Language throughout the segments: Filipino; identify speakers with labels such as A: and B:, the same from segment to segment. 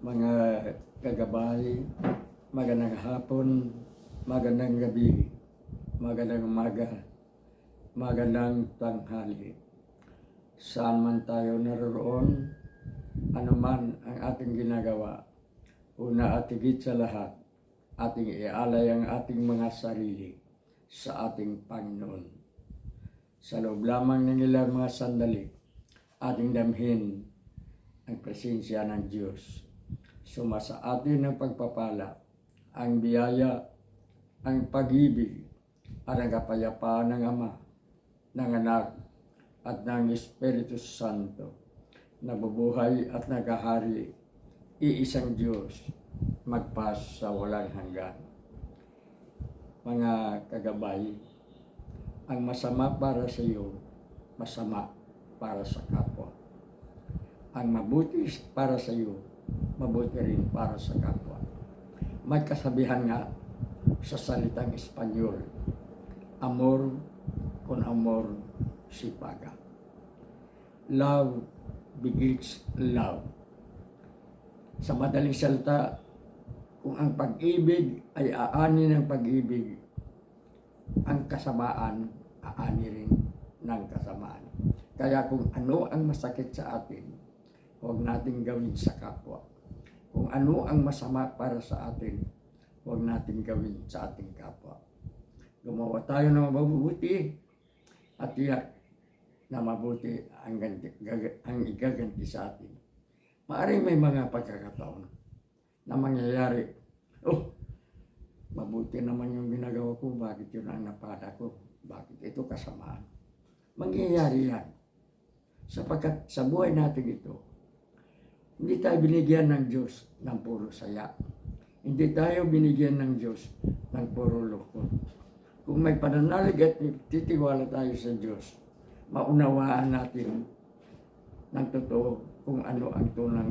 A: mga kagabay, magandang hapon, magandang gabi, magandang umaga, magandang tanghali. Saan man tayo naroon, anuman ang ating ginagawa, una at higit sa lahat, ating ialay ang ating mga sarili sa ating Panginoon. Sa loob lamang ng ilang mga sandali, ating damhin ang presensya ng Diyos. Sumasa atin ang pagpapala, ang biyaya, ang pag-ibig, at ang kapayapaan ng Ama, ng Anak, at ng Espiritu Santo, nabubuhay at nagahari, iisang Diyos, magpas sa walang hanggan. Mga kagabay, ang masama para sa iyo, masama para sa kapwa. Ang mabuti para sa iyo, mabuti rin para sa kapwa. May kasabihan nga sa salitang Espanyol, amor con amor si paga. Love begets love. Sa madaling salita, kung ang pag-ibig ay aani ng pag-ibig, ang kasamaan aani rin ng kasamaan. Kaya kung ano ang masakit sa atin, huwag nating gawin sa kapwa. Kung ano ang masama para sa atin, huwag nating gawin sa ating kapwa. Gumawa tayo ng mabubuti at tiyak na mabuti ang, ganti, ang igaganti sa atin. Maaring may mga pagkakataon na mangyayari, oh, mabuti naman yung ginagawa ko, bakit yun ang napala ko? Bakit ito kasamaan? Mangyayari yan. Sapagkat sa buhay natin ito, hindi tayo binigyan ng Diyos ng puro saya. Hindi tayo binigyan ng Diyos ng puro lukon. Kung may pananalig at titiwala tayo sa Diyos, maunawaan natin ng totoo kung ano ang tunay,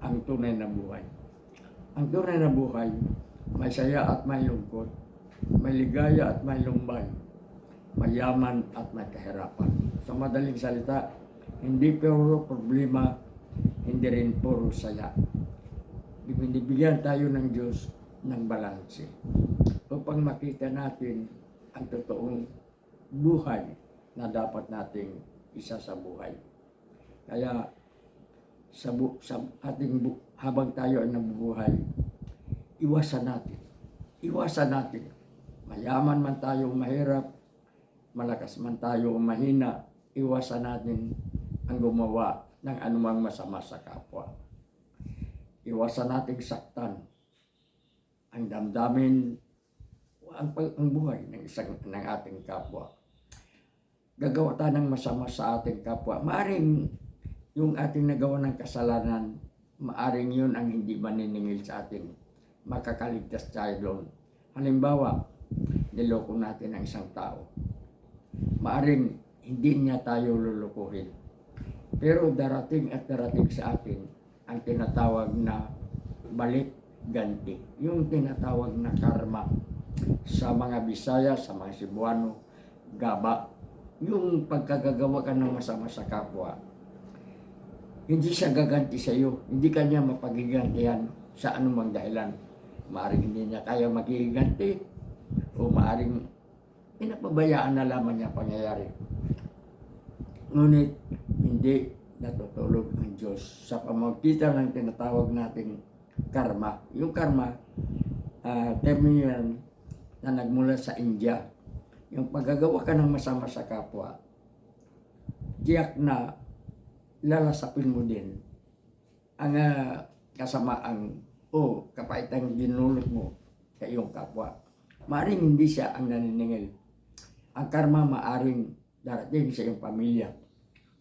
A: ang tunay na buhay. Ang tunay na buhay, may saya at may lungkot, may ligaya at may lumbay, mayaman at may kahirapan. Sa madaling salita, hindi puro problema, hindi rin puro saya. Binibigyan tayo ng Diyos ng balanse upang makita natin ang totoong buhay na dapat nating isa sa buhay. Kaya sa, bu- sa ating bu- habang tayo ay nabubuhay, iwasan natin. Iwasan natin. Mayaman man tayo mahirap, malakas man tayo o mahina, iwasan natin ang gumawa ng anumang masama sa kapwa. Iwasan nating saktan ang damdamin ang, ang buhay ng isang ng ating kapwa. Gagawa tayo ng masama sa ating kapwa. Maaring yung ating nagawa ng kasalanan, maaring yun ang hindi maniningil sa atin. Makakaligtas tayo doon. Halimbawa, niloko natin ang isang tao. Maaring hindi niya tayo lulukuhin. Pero darating at darating sa atin ang tinatawag na balik ganti. Yung tinatawag na karma sa mga Bisaya, sa mga Cebuano, gaba. Yung pagkagagawa ka ng masama sa kapwa, hindi siya gaganti sa iyo. Hindi kanya mapagigantihan sa anumang dahilan. Maaring hindi niya kaya magiganti o maaring pinapabayaan na lamang niya ang pangyayari. Ngunit hindi natutulog ang Diyos sa pamamagitan ng tinatawag nating karma. Yung karma, uh, termo yan na nagmula sa India. Yung paggagawa ka ng masama sa kapwa, tiyak na lalasapin mo din ang uh, kasamaan o kapaitang dinulot mo sa iyong kapwa. Maaring hindi siya ang naniningil. Ang karma maaring darating sa iyong pamilya,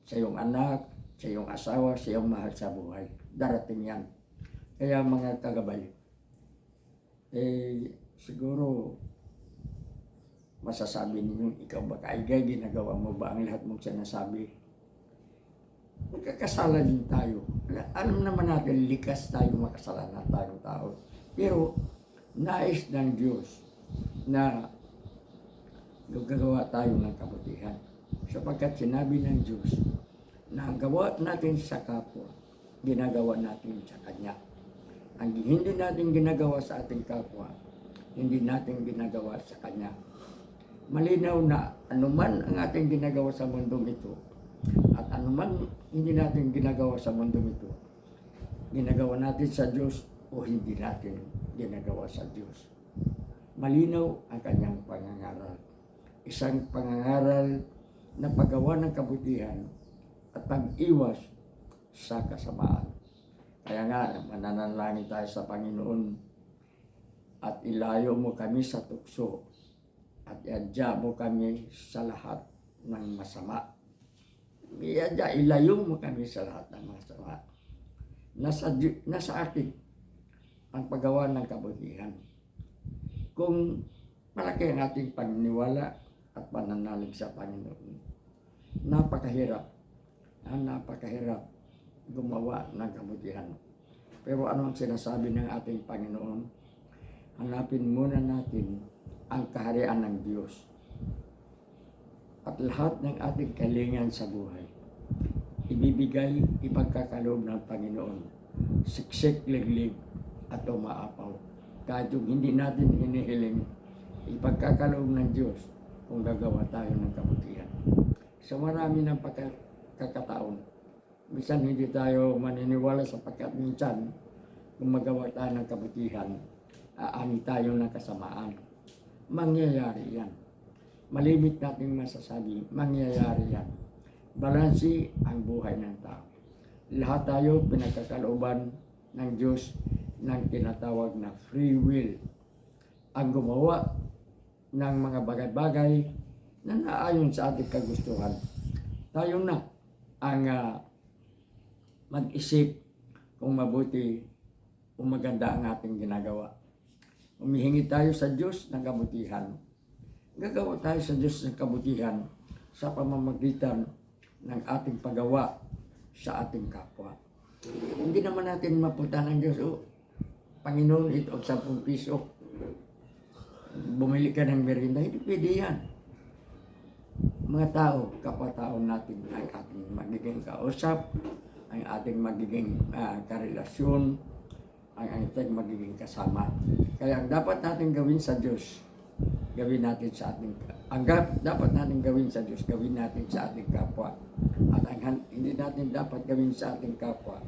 A: sa iyong anak, sa iyong asawa, sa iyong mahal sa buhay. Darating yan. Kaya mga kagabay, eh siguro masasabi ninyo, ikaw ba kaigay, ginagawa mo ba ang lahat mong sinasabi? Magkakasala din tayo. Alam naman natin, likas tayo makasalanan tayong tao. Pero, nais ng Diyos na gagawa tayo ng kabutihan. Sapagkat sinabi ng Diyos na ang gawa natin sa kapwa, ginagawa natin sa Kanya. ang hindi natin ginagawa sa ating kapwa, hindi natin ginagawa sa Kanya. Malinaw na anuman ang ating ginagawa sa mundong ito, at anuman hindi natin ginagawa sa mundong ito, ginagawa natin sa Diyos o hindi natin ginagawa sa Diyos. Malinaw ang kanyang pangangaral. Isang pangangaral na paggawa ng kabutihan at pag-iwas sa kasamaan. Kaya nga, mananalangin tayo sa Panginoon at ilayo mo kami sa tukso at iadya mo kami sa lahat ng masama. Iadya, ilayo mo kami sa lahat ng masama. Nasa, nasa akin ang paggawa ng kabutihan. Kung malaki ang ating paniniwala at pananalig sa Panginoon, napakahirap, ah, napakahirap gumawa ng kabutihan. Pero ano ang sinasabi ng ating Panginoon? Hanapin muna natin ang kaharian ng Diyos at lahat ng ating kalingan sa buhay. Ibibigay, ipagkakaloob ng Panginoon. Siksik, liglig, at umaapaw. Kahit yung hindi natin hinihiling, ipagkakaloob ng Diyos kung gagawa tayo ng kabutihan. Sa marami ng pagkakataon, minsan hindi tayo maniniwala sapagkat minsan kung magawa tayo ng kabutihan, aani tayo ng kasamaan. Mangyayari yan. Malimit nating masasabi, mangyayari yan. Balansi ang buhay ng tao. Lahat tayo pinagkakalooban ng Diyos ng tinatawag na free will. Ang gumawa ng mga bagay-bagay na naayon sa ating kagustuhan. Tayo na ang ah, mag-isip kung mabuti o maganda ang ating ginagawa. Umihingi tayo sa Diyos ng kabutihan. Gagawa tayo sa Diyos ng kabutihan sa pamamagitan ng ating paggawa sa ating kapwa. Hindi naman natin mapunta ng Diyos, oh, Panginoon, ito 10 piso. Bumili ka ng merienda, hindi pwede yan. Mga tao, kapwa-tao natin ang ating magiging kausap, ang ating magiging ah, karelasyon, ang ating magiging kasama. Kaya ang dapat natin gawin sa Diyos, gawin natin sa ating ang dapat natin gawin sa Diyos, gawin natin sa ating kapwa. At ang hindi natin dapat gawin sa ating kapwa,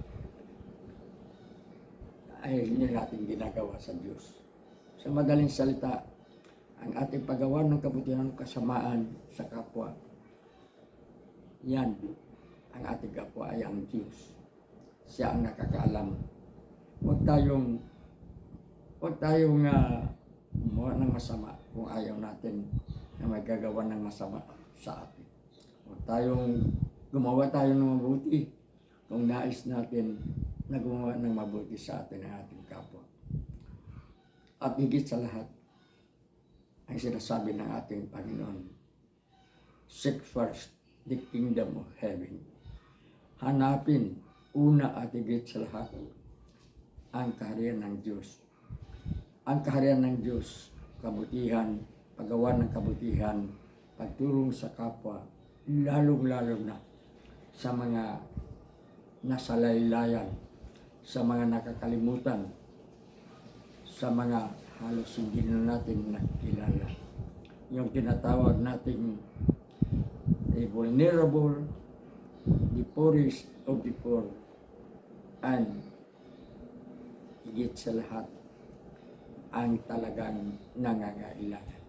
A: ay hindi natin ginagawa sa Diyos. Sa madaling salita, ang ating paggawa ng kabutihan kasamaan sa kapwa, yan, ang ating kapwa ay ang Diyos. Siya ang nakakaalam. Huwag tayong, huwag tayong uh, gumawa ng masama kung ayaw natin na may gagawa ng masama sa atin. Huwag tayong gumawa tayo ng mabuti kung nais natin na gumawa ng mabuti sa atin ang ating kapwa. At higit sa lahat, ang sinasabi ng ating Panginoon, Seek first the kingdom of heaven. Hanapin una at higit sa lahat ang kaharian ng Diyos. Ang kaharian ng Diyos, kabutihan, paggawa ng kabutihan, pagtulong sa kapwa, lalong-lalo na sa mga nasa laylayan, sa mga nakakalimutan, sa mga halos hindi na natin nakilala. Yung tinatawag nating the vulnerable, the poorest of the poor, and higit sa lahat, ang talagang nangangailangan.